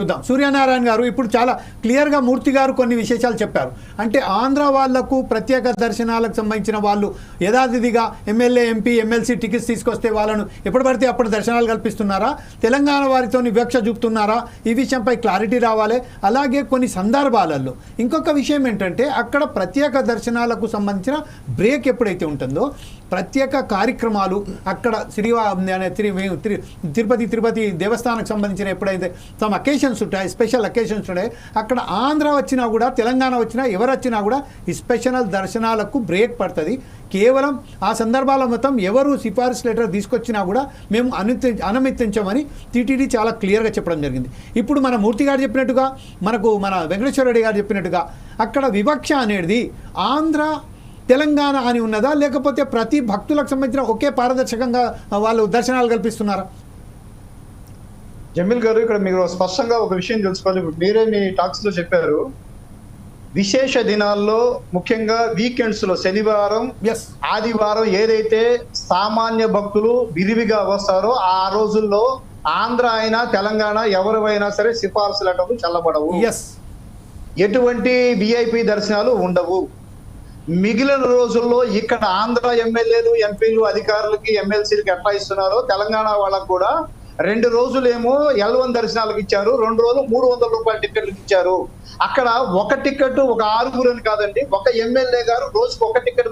చూద్దాం. సూర్యనారాయణ గారు ఇప్పుడు చాలా క్లియర్గా మూర్తి గారు కొన్ని విశేషాలు చెప్పారు. అంటే ఆంధ్ర వాళ్ళకు ప్రత్యేక దర్శనాలకు సంబంధించిన వాళ్ళు యథాతిథిగా ఎమ్మెల్యే ఎంపీ ఎమ్మెల్సీ టికెట్స్ తీసుకొస్తే వాళ్ళను ఎప్పుడు పడితే అప్పుడు దర్శనాలు కల్పిస్తున్నారా? తెలంగాణ వారితో వివక్ష చూపుతున్నారా? ఈ విషయంపై క్లారిటీ రావాలి. అలాగే కొన్ని సందర్భాలలో ఇంకొక విషయం ఏంటంటే అక్కడ ప్రత్యేక దర్శనాలకు సంబంధించిన బ్రేక్ ఎప్పుడైతే ఉంటుందో ప్రత్యేక కార్యక్రమాలు అక్కడ శ్రీవా తిరి- తిరి- తిరుపతి తిరుపతి దేవస్థానానికి సంబంధించిన ఎప్పుడైతే తమ అకేషన్స్ ఉంటాయి స్పెషల్ అకేషన్స్ ఉంటాయి అక్కడ ఆంధ్ర వచ్చినా కూడా తెలంగాణ వచ్చినా ఎవరు వచ్చినా కూడా ఈ స్పెషల్ దర్శనాలకు బ్రేక్ పడుతుంది. కేవలం ఆ సందర్భాల మొత్తం ఎవరు సిఫార్సు లెటర్ తీసుకొచ్చినా కూడా మేము అనుమతి అనుమతించమని టీటీడీ చాలా క్లియర్గా చెప్పడం జరిగింది. ఇప్పుడు మన మూర్తి గారు చెప్పినట్టుగా మనకు మన వెంకటేశ్వర రెడ్డి గారు చెప్పినట్టుగా అక్కడ వివక్ష అనేది ఆంధ్ర తెలంగాణ అని ఉన్నదా? లేకపోతే ప్రతి భక్తులకు సంబంధించిన ఒకే పారదర్శకంగా వాళ్ళు దర్శనాలు కల్పిస్తున్నారా? జమీల్ గారు ఇక్కడ మీరు స్పష్టంగా ఒక విషయం తెలుసుకోవాలి. మీరే మీ టాక్స్లో చెప్పారు. విశేష దినాల్లో ముఖ్యంగా వీకెండ్స్లో శనివారం ఆదివారం ఏదైతే సామాన్య భక్తులు విరివిగా వస్తారో ఆ రోజుల్లో ఆంధ్ర అయినా తెలంగాణ ఎవరివైనా సరే సిఫార్సు లెటర్లు చల్లబడవు ఎటువంటి విఐపి దర్శనాలు ఉండవు. మిగిలిన రోజుల్లో ఇక్కడ ఆంధ్ర ఎమ్మెల్యేలు ఎంపీలు అధికారులకి ఎమ్మెల్సీలకి ఎట్లా ఇస్తున్నారో తెలంగాణ వాళ్ళకు కూడా రెండు రోజులేమో ఎల్వన్ దర్శనాలకు ఇచ్చారు రెండు రోజులు మూడు వందల రూపాయల టికెట్లకు ఇచ్చారు. అక్కడ ఒక టికెట్ ఒక ఆరుగురు అని కాదండి ఒక ఎమ్మెల్యే గారు రోజుకి ఒక టికెట్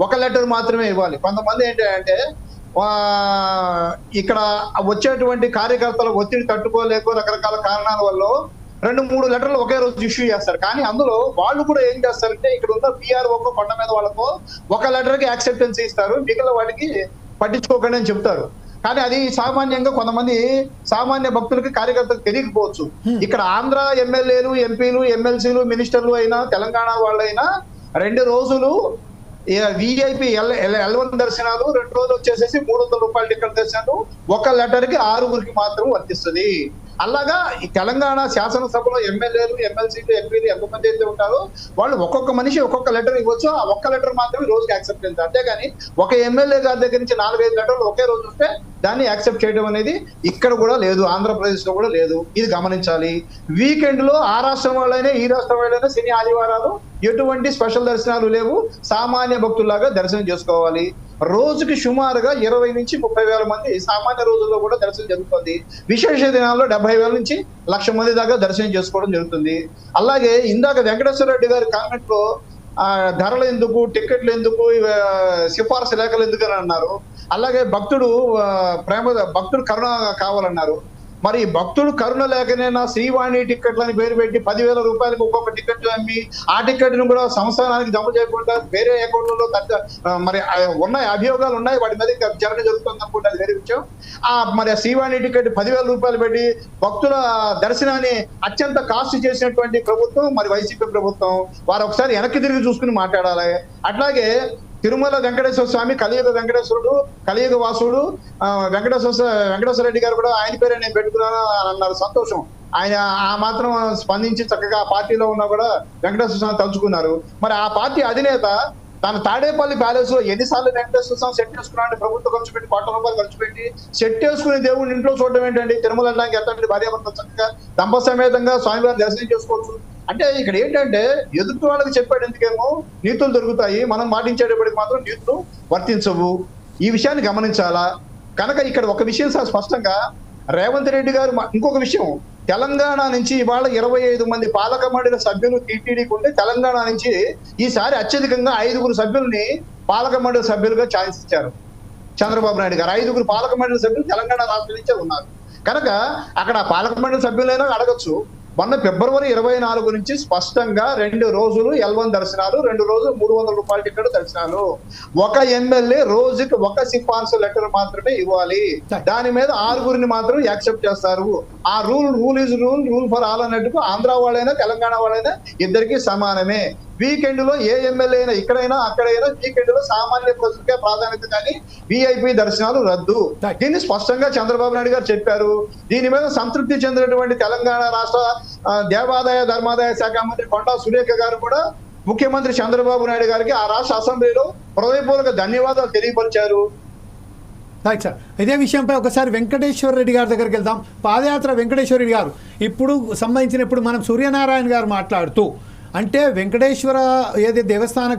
ఒక లెటర్ మాత్రమే ఇవ్వాలి. కొంతమంది ఏంటంటే ఇక్కడ వచ్చేటువంటి కార్యకర్తల ఒత్తిడి తట్టుకోలేక రకరకాల కారణాల వల్ల రెండు మూడు లెటర్లు ఒకే రోజు ఇష్యూ చేస్తారు. కానీ అందులో వాళ్ళు కూడా ఏం చేస్తారంటే ఇక్కడ ఉన్న పిఆర్ఓ కొండ మీద వాళ్ళకు ఒక లెటర్కి యాక్సెప్టెన్స్ ఇస్తారు. మిగిలిన వాటికి పట్టించుకోకండి అని చెప్తారు. కానీ అది సామాన్యంగా కొంతమంది సామాన్య భక్తులకి కార్యకర్తలకు తెలియకపోవచ్చు. ఇక్కడ ఆంధ్ర ఎమ్మెల్యేలు ఎంపీలు ఎమ్మెల్సీలు మినిస్టర్లు అయినా తెలంగాణ వాళ్ళైనా రెండు రోజులు విఐపి ఎల్ ఎల్ వన్ దర్శనాలు రెండు రోజులు వచ్చేసేసి మూడు వందల రూపాయల టికెట్ దర్శనాలు ఒక లెటర్కి ఆరుగురికి మాత్రం వర్తిస్తుంది. అలాగా ఈ తెలంగాణ శాసనసభలో ఎమ్మెల్యేలు ఎమ్మెల్సీలు ఎంపీలు ఎంతమంది అయితే ఉంటారో వాళ్ళు ఒక్కొక్క మనిషి ఒక్కొక్క లెటర్ ఇవ్వచ్చు. ఆ ఒక్క లెటర్ మాత్రమే రోజుకి యాక్సెప్ట్ చేస్తారు. అంతేగాని ఒక ఎమ్మెల్యే గారి దగ్గర నుంచి నాలుగైదు లెటర్లు ఒకే రోజు ఉంటే దాన్ని యాక్సెప్ట్ చేయడం అనేది ఇక్కడ కూడా లేదు. ఆంధ్రప్రదేశ్లో కూడా లేదు. ఇది గమనించాలి. వీకెండ్లో ఆ రాష్ట్రం వాళ్ళైనా ఈ రాష్ట్రం వాళ్ళైనా శని ఆదివారాలు ఎటువంటి స్పెషల్ దర్శనాలు లేవు. సామాన్య భక్తుల్లాగా దర్శనం చేసుకోవాలి. రోజుకి సుమారుగా ఇరవై నుంచి ముప్పై వేల మంది సామాన్య రోజుల్లో కూడా దర్శనం జరుగుతుంది. విశేష దినాల్లో డెబ్బై వేల నుంచి లక్ష మంది దాకా దర్శనం చేసుకోవడం జరుగుతుంది. అలాగే ఇందాక వెంకటేశ్వర రెడ్డి గారి కామెంట్లో ఆ, ధరలు ఎందుకు టికెట్లు ఎందుకు సిఫార్సు లేఖలు ఎందుకు అని అన్నారు. అలాగే భక్తుడు ప్రేమ భక్తుడు కరుణ కావాలన్నారు. మరి భక్తుడు కరుణ లేకనైనా శ్రీవాణి టిక్కెట్లని పేరు పెట్టి పదివేల రూపాయలకు ఒక్కొక్క టికెట్ అమ్మి ఆ టికెట్ను కూడా సంస్థానానికి జమ చేయకుండా వేరే అకౌంట్లలో తగ్గ- మరి ఉన్నాయి అభియోగాలు ఉన్నాయి వాటి మీద ఇంకా విచారణ జరుగుతుంది అనుకుంటే వేరే విషయం. ఆ మరి ఆ శ్రీవాణి టికెట్ పదివేల రూపాయలు పెట్టి భక్తుల దర్శనాన్ని అత్యంత కాస్ట్ చేసినటువంటి ప్రభుత్వం మరి వైసీపీ ప్రభుత్వం. వారు ఒకసారి వెనక్కి తిరిగి చూసుకుని మాట్లాడాలి. అట్లాగే తిరుమల వెంకటేశ్వర స్వామి కలియుగ వెంకటేశ్వరుడు కలియుగ వాసుడు వెంకటేశ్వర వెంకటేశ్వర రెడ్డి గారు కూడా ఆయన పేరే నేను పెట్టుకున్నాను అని అన్నారు. సంతోషం. ఆయన ఆ మాత్రం స్పందించి చక్కగా ఆ పార్టీలో ఉన్నా కూడా వెంకటేశ్వర స్వామి తలుచుకున్నారు. మరి ఆ పార్టీ అధినేత తన తాడేపల్లి ప్యాలెస్లో ఎన్నిసార్లు వెంకటేశ్వర స్వామి సెట్ చేసుకున్నాడు ప్రభుత్వం ఖర్చు పెట్టి కోట్ల రూపాయలు ఖర్చు పెట్టి సెట్ చేసుకుని దేవుడిని ఇంట్లో చూడడం ఏంటండి? తిరుమల వెళ్ళడానికి ఎంత భార్యాభర్త చక్కగా దంప సమేతంగా స్వామివారిని దర్శనం చేసుకోవచ్చు. అంటే ఇక్కడ ఏంటంటే ఎదుటి వాళ్ళకి చెప్పాడు ఎందుకేమో నీతులు దొరుకుతాయి. మనం మాటించేటప్పటికి మాత్రం నీతులు వర్తించవు. ఈ విషయాన్ని గమనించాలా? కనుక ఇక్కడ ఒక విషయం సార్ స్పష్టంగా రేవంత్ రెడ్డి గారు ఇంకొక విషయం. తెలంగాణ నుంచి ఇవాళ ఇరవై ఐదు మంది పాలక మండలి సభ్యులు టీటీడీకి ఉంటే తెలంగాణ నుంచి ఈసారి అత్యధికంగా ఐదుగురు సభ్యుల్ని పాలక మండలి సభ్యులుగా ఛాన్స్ ఇచ్చారు. చంద్రబాబు నాయుడు గారు ఐదుగురు పాలక మండలి సభ్యులు తెలంగాణ రాష్ట్రం నుంచే ఉన్నారు. కనుక అక్కడ పాలక మండలి సభ్యులైనా అడగచ్చు. మొన్న ఫిబ్రవరి ఇరవై నాలుగు నుంచి స్పష్టంగా రెండు రోజులు ఎల్వన్ దర్శనాలు రెండు రోజులు మూడు వందల రూపాయల టికెట్ దర్శనాలు. ఒక ఎమ్మెల్యే రోజుకి ఒక సిఫార్సు లెటర్ మాత్రమే ఇవ్వాలి. దాని మీద ఆరుగురిని మాత్రం యాక్సెప్ట్ చేస్తారు. ఆ rule rule is rule rule for all అన్నట్టుగా ఆంధ్ర వాళ్ళైనా తెలంగాణ వాళ్ళైనా ఇద్దరికి సమానమే. వీకెండ్లో ఏ ఎమ్మెల్యే అయినా ఇక్కడైనా అక్కడైనా వీకెండ్లో సామాన్య ప్రజలకే ప్రాధాన్యత కానీ విఐపి దర్శనాలు రద్దు. దీన్ని స్పష్టంగా చంద్రబాబు నాయుడు గారు చెప్పారు. దీని మీద సంతృప్తి చెందినటువంటి తెలంగాణ రాష్ట్ర దేవాదాయ ధర్మాదాయ శాఖ మంత్రి కొండా సురేఖ గారు కూడా ముఖ్యమంత్రి చంద్రబాబు నాయుడు గారికి ఆ రాష్ట్ర అసెంబ్లీలో హృదయపూర్వక ధన్యవాదాలు తెలియపరిచారు. రైట్ సార్ ఇదే విషయంపై ఒకసారి వెంకటేశ్వర రెడ్డి గారి దగ్గరికి వెళ్దాం. పాదయాత్ర వెంకటేశ్వర రెడ్డి గారు. ఇప్పుడు సంబంధించిన ఇప్పుడు మనం సూర్యనారాయణ గారు మాట్లాడుతూ అంటే వెంకటేశ్వర ఏది దేవస్థానకు